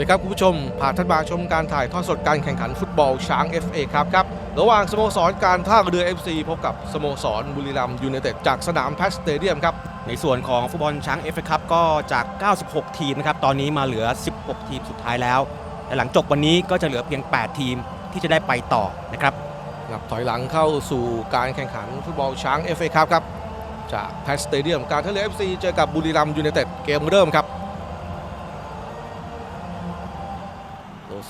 ดีครับคุณผู้ชมพาท่านมาชมการถ่ายทอดสดการแข่งขันฟุตบอลช้าง FA ครับครับระหว่างสโมสรการท่าเรือ FC พบกับสโมสรบุรีรัมย์ยูไนเต็ดจากสนามแพทสเตเดียมครับในส่วนของฟุตบอลช้างเอฟเอคัพก็จาก 96 ทีมนะครับตอนนี้มาเหลือ 16 ทีมสุดท้ายแล้วและหลังจบวันนี้ก็จะเหลือเพียง 8 ทีมที่จะได้ไปต่อนะครับครับถอยหลังเข้าสู่การแข่งขันฟุตบอลช้าง FA ครับครับจากแพทสเตเดียมการท่าเรือ FC เจอกับบุรีรัมย์ยูไนเต็ดเกมเริ่มครับ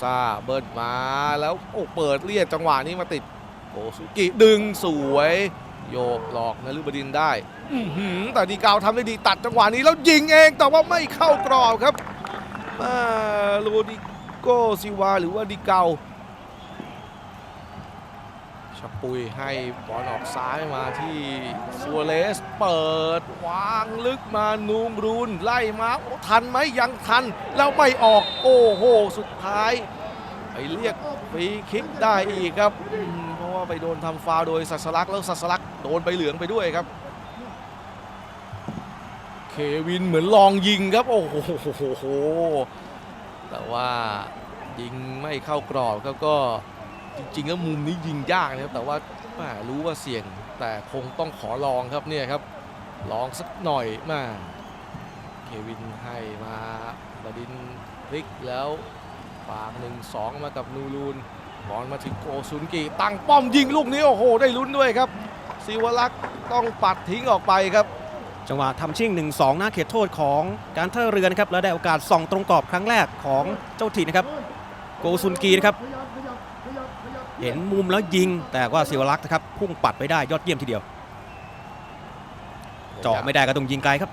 ซาเบิร์ดมาแล้วโอ้เปิดเรียกจังหวะนี้มาติดโอสุกิดึงสวย โยกหลอกนฤบดินได้อื้อหือแต่ดีกาวทำได้ดีตัดจังหวะนี้แล้วยิงเองแต่ว่าไม่เข้ากรอบครับมาโรดิโกซิวาหรือว่าดีเกา ชับปุยให้บอลออกซ้ายมาที่ซัวเรสเปิดวางลึกมานูงรูนไล่มาทันไหมยังทัน แล้วไม่ออกโอ้โห สุดท้าย ไปเรียกฟรีคิกได้อีกครับ เพราะว่าไปโดนทำฟาวโดยสัสลักแล้วสัสลักโดนไปเหลืองไปด้วยครับ เควินเหมือนลองยิงครับ โอ้โหแต่ว่ายิงไม่เข้ากรอบครับก็ จริงๆ แล้วมุมนี้ยิงยากนะครับแต่ว่าแหมรู้ว่าเสี่ยงแต่คงต้องขอลองครับเนี่ยครับลองสักหน่อยมาเควินให้มาบดินพลิกแล้วฝากหนึ่งสองมากับนูรูนบอลมาถึงโกซุนกีตั้งป้อมยิงลูกนี้โอ้โห ได้ลุ้นด้วยครับศิวลักษ์ต้องปัดทิ้งออกไปครับ จังหวะทำชิ่ง 1-2 หน้าเขตโทษของการท่าเรือนะครับแล้วได้โอกาสส่องตรงกรอบครั้งแรกของเจ้าถิ่นนะครับ โกซุนกีนะครับ เห็นมุมแล้วยิง แต่ว่าศิวลักษณ์นะครับพุ่งปัดไปได้ยอดเยี่ยมทีเดียว เจาะไม่ได้ก็ต้องยิงไกลครับ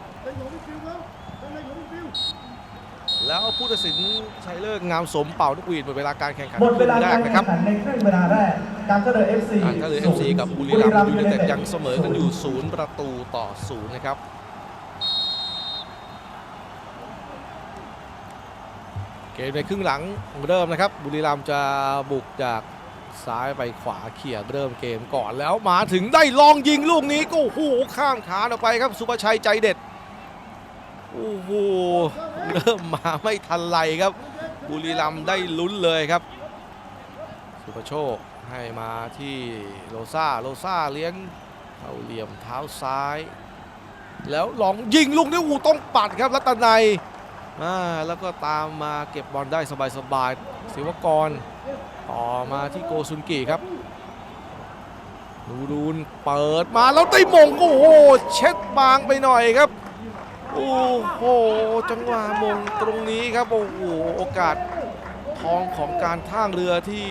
แล้วผู้ตัดสินชัยเลิกษ์งามสมเป่านกหวีดหมดเวลาการแข่งขันหมดเวลาแรกากรนะแข่งครับขันในครึ่งเวลาแรกการท่าเรือ FC การท่าเรือ FC กับบุรีรัมย์ยูไนเต็ดยังเสมอกันอยู่ศูนย์ประตูต่อศูนย์นะครับ เกมในครึ่งหลังเริ่มนะครับ บุรีรัมย์จะบุกจากซ้ายไปขวาเขี่ยเริ่มเกมก่อนแล้วมาถึงได้ลองยิงลูกนี้ก็โอ้โหข้ามขาออกไปครับ สุภชัยใจเด็ดโอ้โหเริ่มมาไม่ทันไรครับ บุรีรัมย์ได้ลุ้นเลยครับ สุภโชคให้มาที่โลซาโลซาเลี้ยงเข้าเหลี่ยมเท้าซ้าย แล้วลองยิงลูกนี้อูต้องปัดครับรัตนัย อ่าแล้วก็ตามมาเก็บบอลได้สบายๆศิวกรต่อมาที่โกซุนกิครับนูรูนเปิดมาแล้วได้มงโอ้โหเช็ดบางไปหน่อยครับโอ้โหจังหวะมงตรงนี้ครับโอ้โหโอกาสทองของการท่างเรือที่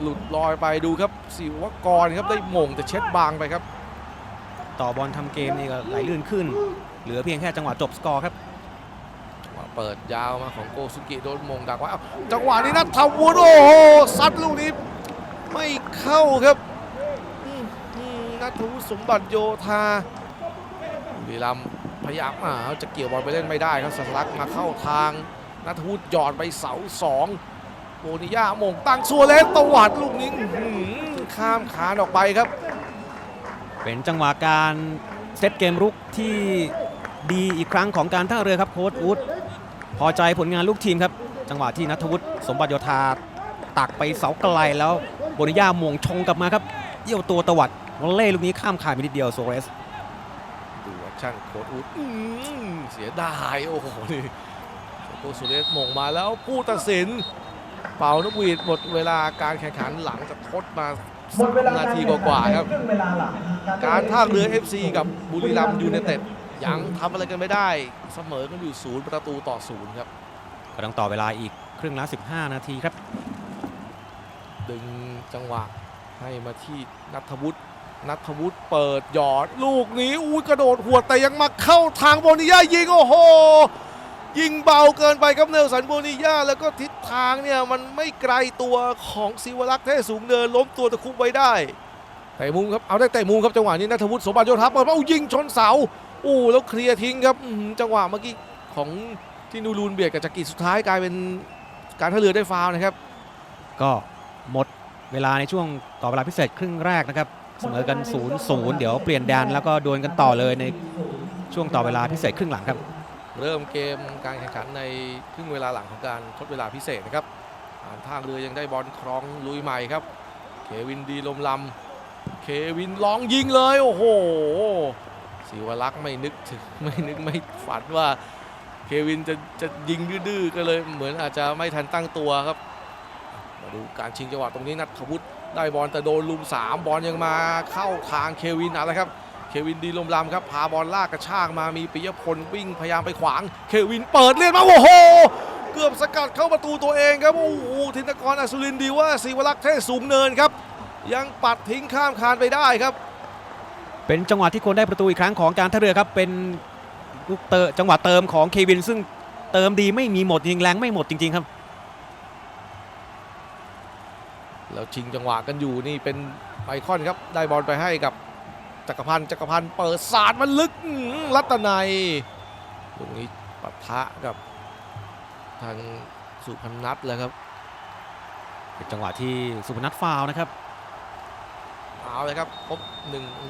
หลุดลอยไปดูครับศิวกรครับได้มงแต่เช็ดบางไปครับ ต่อบอลทำเกมนี่ก็ไหลลื่นขึ้น เหลือเพียงแค่จังหวะจบสกอร์ครับ เปิดยาวมาของโกซุกิโดนมงดักไว้เอ้าจังหวะนี้นัทธวุฒิโอ้โหซัดลูกนี้ไม่เข้าครับนัทวุฒิสมบัติโยธาบุรีรัมพยายามอ่าจะเกี่ยวบอลไปเล่นไม่ได้ครับสัสลักมาเข้าทางนัทวุฒิหยอดไปเสาสองโบนิยามงตั้งซัวเลสตวัดลูกนี้ข้ามขานออกไปครับ เป็นจังหวะการเซตเกมรุกที่ดีอีกครั้งของการท่าเรือครับโค้ชอูด พอใจผลงานลูกทีมครับ จังหวะที่นัทวุฒิสมบัติโยธาตักไปเสาไกลแล้วโบนิยามงชงกลับมาครับเยี่ยวตัวตวัดวอลเล่ลูกนี้ข้ามคายไปนิดเดียวโซเรสดูแอคชั่นโค้ดอูดอื้อเสียดายโอ้โหนี่โกสุเรสมงมาแล้วผู้ตัดสิน เป่านกหวีดหมดเวลาการแข่งขันหลังจากทดมาหมดเวลา3นาทีกว่าๆครับ การท่าเรือ FC กับบุรีรัมย์ยูไนเต็ด ยังทำอะไรกันไม่ได้ เสมอกันอยู่ศูนย์ประตูต่อศูนย์ครับก็ต้องต่อเวลาอีกครึ่งละ15 นาทีครับ ดึงจังหวะให้มาที่นัทวุฒินัทวุฒิเปิดหยอดลูกนี้อุ้ยกระโดดหัวดแต่ยังมาเข้าทางโบนิยายิงโอ้โหยิงเบาเกินไปครับเนลสันโบนิยาแล้วก็ทิศทางเนี่ยมันไม่ไกลตัวของศิวรักษ์เทศสูงเนินล้มตัวตะคุบไว้ได้แต่มุมครับเอาได้แต่มุมครับจังหวะนี้นัทวุฒิสมบัติโยธาเปิดมาอู้ยิงชนเสา อู้แล้วเคลียร์ทิ้งครับอื้อหือจังหวะเมื่อกี้ของที่นูรูนเบียดกับจักรีสุดท้ายกลายเป็นการท่าเรือได้ฟาวล์นะครับ ก็หมดเวลาในช่วงต่อเวลาพิเศษครึ่งแรกนะครับเสมอกัน0-0เดี๋ยวเปลี่ยนแดนแล้วก็ดวลกันต่อเลยในช่วงต่อเวลาพิเศษครึ่งหลังครับ เริ่มเกมการแข่งขันในครึ่งเวลาหลังของการทดเวลาพิเศษนะครับอ่านท่าเรือยังได้บอลครองลุยใหม่ครับ เควินดีลมลำเควินลองยิงเลยโอ้โห ศิวลักษ์ไม่นึกถึงไม่นึกไม่ฝันว่าเควินจะจะยิงดื้อๆก็เลยเหมือนอาจจะไม่ทันตั้งตัวครับ มาดูการชิงจังหวะตรงนี้นัทวุฒิได้บอลแต่โดนลุมสามบอลยังมาเข้าทางเควินอะไรครับเควินดีลมลำครับพาบอลลากกระชากมามีปิยพลวิ่งพยายามไปขวาง เควินเปิดเลียนมาโอ้โห เกือบสกัดเข้าประตูตัวเองครับโอ้โหธินกรอสุรินดีว่าศิวลักษ์เทศสูงเนินครับ ยังปัดทิ้งข้ามคานไปได้ครับ เป็นจังหวะที่คนได้ประตูอีกครั้งของการท่าเรือครับเป็นลูกเตอจังหวะเติมของเควิน ซึ่งเติมดีไม่มีหมดยิงแรงไม่หมดจริง ๆ ครับแล้วชิงจังหวะกันอยู่นี่เป็นไอคอนครับได้บอลไปให้กับจักรพันธ์จักรพันธ์เปิดสาดมันลึกอื้อหือรัตนัยตรงนี้ปะทะกับทางสุพนัทแล้วครับเป็นจังหวะที่สุพนัทฟาวล์นะครับ เอาเลยครับครบ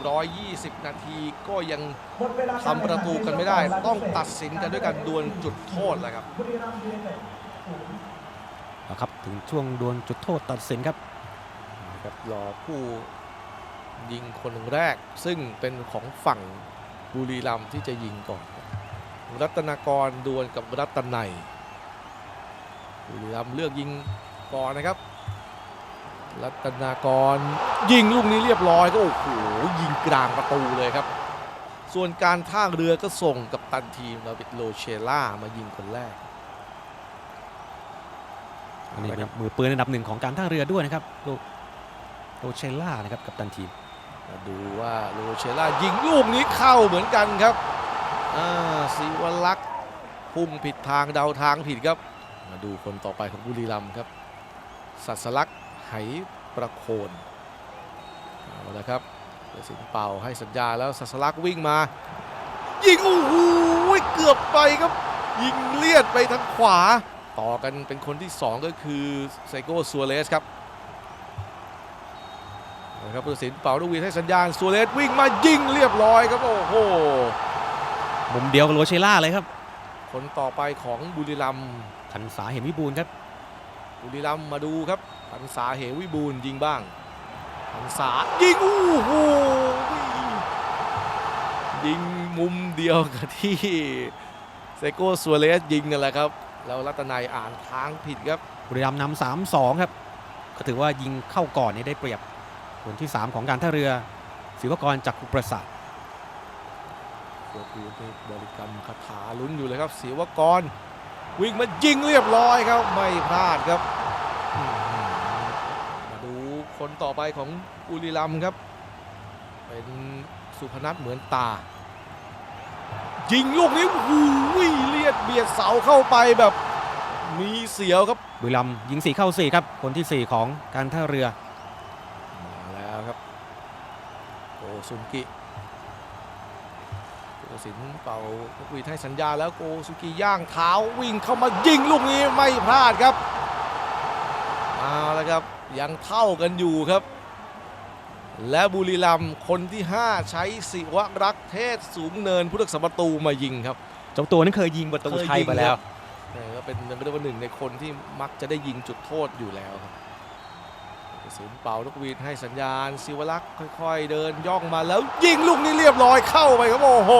120 นาทีก็ยังหมดเวลาทำประตูกันไม่ได้ ต้องตัดสินกันด้วยการดวลจุดโทษแหละครับบุรีรัมย์ยูไนเต็ดศูนย์เอาครับถึงช่วงดวลจุดโทษตัดสินครับนะครับรอผู้ยิงคนแรกซึ่งเป็นของฝั่งบุรีรัมย์ที่จะยิงก่อน รัตนากรดวลกับรัตนัยบุรีรัมย์เลือกยิงก่อนนะครับ รัตนากรยิงลูกนี้เรียบร้อยก็โอ้โหยิงกลางประตูเลยครับ ส่วนการท่าเรือก็ส่งกับตันทีมเราเป็นโลเชล่ามายิงคนแรกอันนี้เป็นมือปืนอันดับหนึ่งของการท่าเรือด้วยนะครับโลโลเชล่านะครับกับตันทีมมาดูว่าโรเชล่ายิงลูกนี้เข้าเหมือนกันครับอ่าศิวลักษณ์พุ่งผิดทางเดาทางผิดครับ มาดูคนต่อไปของบุรีรัมย์ครับ สัสลักษณ์ ไหประโคนเอาละครับเดี๋ยวสินเป่าให้สัญญาแล้วสัสลักษณ์วิ่งมา ยิงโอ้โหเกือบไปครับ ยิงเลียดไปทางขวา ต่อกันเป็นคนที่ 2 ก็คือไซโก้ซัวเรสครับนะครับผู้ตัดสินเป่าลูกหวีดให้สัญญาณซัวเรสวิ่งมายิงเรียบร้อยครับโอ้โหมุมเดียวกับโลเชล่าเลยครับ คนต่อไปของบุรีรัมย์พันษาเห็นวิบูลย์ครับ บุรีรัมย์มาดูครับพันษาเหวิบูลย์ยิงบ้างพันษายิงโอ้โหยิงมุมเดียวกับที่เซโก้ซัวเรสยิงกันแหละครับแล้วรัตนัยอ่านทางผิดครับบุรีรัมย์นำสามสองครับ ก็ถือว่ายิงเข้าก่อนนี่ได้เปรียบคนที่ 3 ของการท่าเรือศิวกรจากรกุประสาทโคตรนี่บริกรรมคาถาลุ้นอยู่เลยครับศิวกร วิ่งมายิงเรียบร้อยครับไม่พลาดครับอื้อหือมาดูคนต่อไปของบุรีรัมย์ครับ เป็นสุพนัทเหมือนตา ยิงลูกนี้โอ้โหเลียดเบียดเสาเข้าไปแบบมีเสียวครับบุรีรัมย์ยิง4เข้า4ครับ คนทีสี่4ของการท่าเรือ มาแล้วครับโกซุนกิผู้ ตัดสินเป่านกหวีดให้สัญญาแล้วโกซุกิย่างเท้าวิ่งเข้ามายิงลูกนี้ไม่พลาดครับเอาละครับยังเท่ากันอยู่ครับ และบุรีรัมย์คนที่ 5 ใช้ศิวรักษ์เทศสูงเนินผู้รักษาประตูมายิงครับเจ้าตัวนั้นเคยยิงประตูเคยชัยยิงไปแล้วครับเออก็เป็นเรียกว่าหนึ่งในคนที่มักจะได้ยิงจุดโทษอยู่แล้วครับ กระสุนเป่านกหวีดให้สัญญาณศิวลักษ์ค่อย ๆ เดินย่องมาแล้วยิงลูกนี้เรียบร้อยเข้าไปครับโอ้โห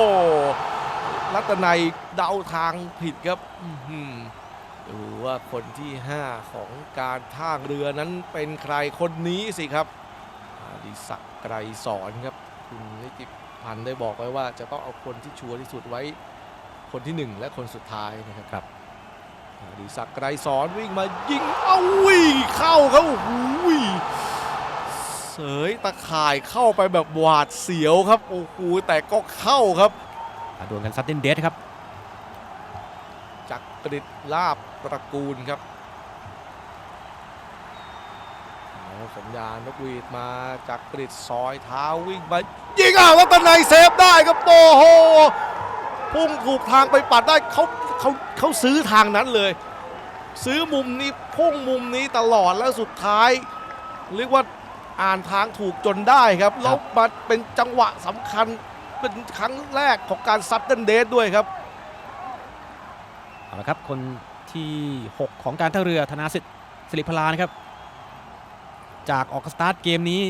รัตนัยเดาทางผิดครับดูว่าคนที่ 5 ของการท่าเรือนั้นเป็นใครคนนี้สิครับอดิศักดิ์ไกรสอนครับคุณนิติพันธ์ได้บอกไว้ว่าจะต้องเอาคนที่ชัวร์ที่สุดไว้คนที่หนึ่งและคนสุดท้ายนะครับ ดิศักดิ์ไกรสอนวิ่งมายิงเอาวิ่งเข้าครับโอ้โหเสยตะข่ายเข้าไปแบบหวาดเสียวครับโอ้โหแต่ก็เข้าครับอะดวลกันซัดเดนเดสครับจักริดลาบตระกูลครับเอาสัญญาณนกหวีดมาจักริดซอยเท้าวิ่งมายิงอะแล้วตะไนเซฟได้ครับโอ้โหพุ่งถูกทางไปปัดได้เขา เขาเขาซื้อทางนั้นเลย ซื้อมุมนี้พุ่งมุมนี้ตลอดแล้วสุดท้าย เรียกว่าอ่านทางถูกจนได้ครับแล้วมาเป็นจังหวะสำคัญเป็นครั้งแรกของการซัดเดนเดสด้วยครับเอาละครับคนที่ 6 ของการท่าเรือธนาสิทธิ์สิริพลานะครับ จากออกสตาร์ทเกมนี้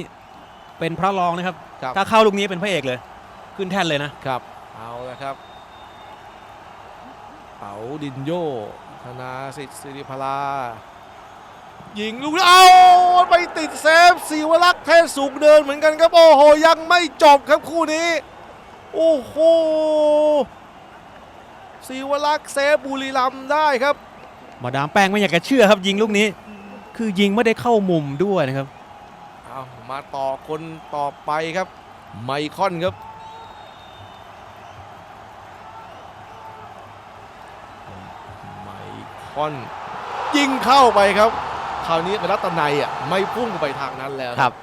เป็นพระรองนะครับครับถ้าเข้าลูกนี้เป็นพระเอกเลย ขึ้นแท่นเลยนะครับ เอาละครับเป๋าดินโยธนาสิทธิ์สิริพลายิงลูกนี้เอาไปติดเซฟสีวรักษ์เทศสูงเดินเหมือนกันครับโอ้โหยังไม่จบครับคู่นี้ โอ้โหสีวรักษ์เซฟบุรีรัมย์ได้ครับ มาดามแป้งไม่อยากจะเชื่อครับยิงลูกนี้ คือยิงไม่ได้เข้ามุมด้วยนะครับเอามาต่อคนต่อไปครับ ไมคอนครับ คอน ยิงเข้าไปครับ คราวนี้เป็นรัตนัยอะไม่พุ่งไปทางนั้นแล้วนะครับ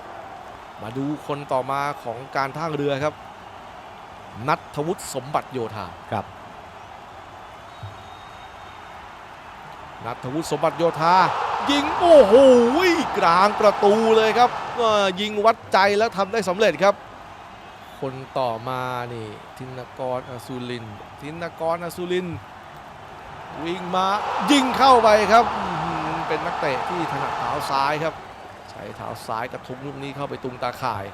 มาดูคนต่อมาของการท่างเรือครับ นัทวุฒิสมบัติโยธาครับนัทวุฒิสมบัติโยธายิงโอ้โหกลางประตูเลยครับเอ่อยิงวัดใจแล้วทำได้สำเร็จครับ คนต่อมานี่ธินกรอสุรินทร์ธินกรอสุรินทร์ วิ่งมายิงเข้าไปครับอื้อหือเป็นนักเตะที่ถนัดเท้าซ้ายครับ ใช้เท้าซ้ายกระทุ้งลูกนี้เข้าไปตุงตาข่าย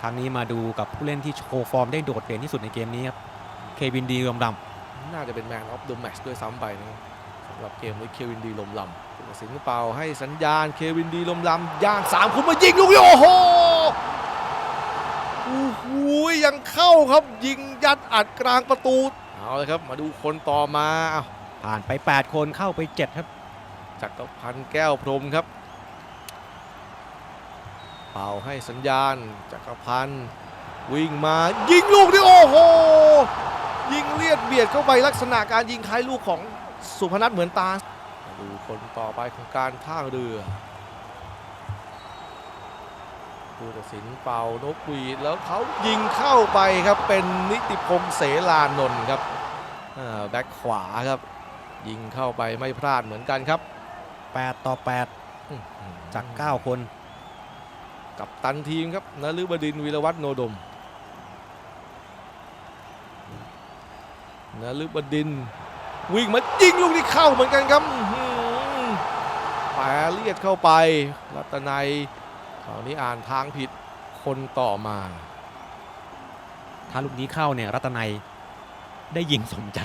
ครั้งนี้มาดูกับผู้เล่นที่โชว์ฟอร์มได้โดดเด่นที่สุดในเกมนี้ครับ เควินดีรวมดน่าจะเป็นแมนออฟเดอะแมตช์ด้วยซ้ำไปนะครับสำหรับเกมนี้เควินดีลมลำผู้ตัดสินเป่าให้สัญญาณเควินดีลมลำย่างสามคุณมายิงลูกนี้โอ้โหโอ้โหยังเข้าครับยิงยัดอัดกลางประตูเอาเลยครับมาดูคนต่อมาอ้าวำ ผ่านไป 8 คนเข้าไป 7 ครับ จักรพันธ์แก้วพรมครับ เป่าให้สัญญาณ จักรพันธ์วิ่งมายิงลูกนี้โอ้โห ยิงเลียดเบียดเข้าไปลักษณะการยิงคล้ายลูกของสุพนัทเหมือนตา ดูคนต่อไปของการท่าเรือผู้ตัดสินเป่านกหวีดแล้วเขายิงเข้าไปครับเป็นนิติพงษ์เสลานนท์ครับแบ็คขวาครับ ยิงเข้าไปไม่พลาดเหมือนกันครับ 8 ต่ออื้อหือ8จาก 9 คน กับตันทีมครับนฤบดินทร์วีรวัฒน์โนดมนฤบดินทร์วิ่งมายิงลูกนี้เข้าเหมือนกันครับอื้อหือแปรเลียดเข้าไป รัตนัยคราวนี้อ่านทางผิดคนต่อมา ถ้าลูกนี้เข้าเนี่ยรัตนัยได้ยิงสมใจ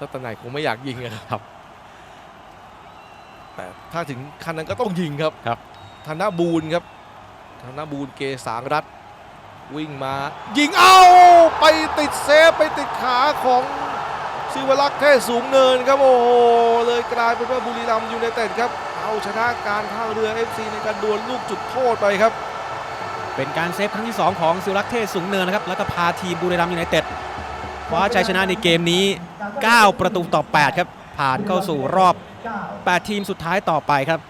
รัตนัยคงไม่อยากยิงอะครับ แต่ถ้าถึงขั้นนั้นก็ต้องยิงครับครับธนบูรณ์ครับธนบูรณ์เกษางรัตน์วิ่งมา ยิงเอาไปติดเซฟไปติดขาของศิวรักษ์เทศสูงเนินครับโอ้โหเลยกลายเป็นว่าบุรีรัมย์ยูไนเต็ดครับ เอาชนะการท่าเรือ FC ในการดวลลูกจุดโทษไปครับ เป็นการเซฟครั้งที่ 2 ของสิวรักษ์เทศสูงเนินนะครับแล้วก็พาทีมบุรีรัมย์ยูไนเต็ด คว้าชัยชนะในเกมนี้ 9 ประตูต่อ 8 ครับ ผ่านเข้าสู่รอบ 8 ทีมสุดท้ายต่อไปครับ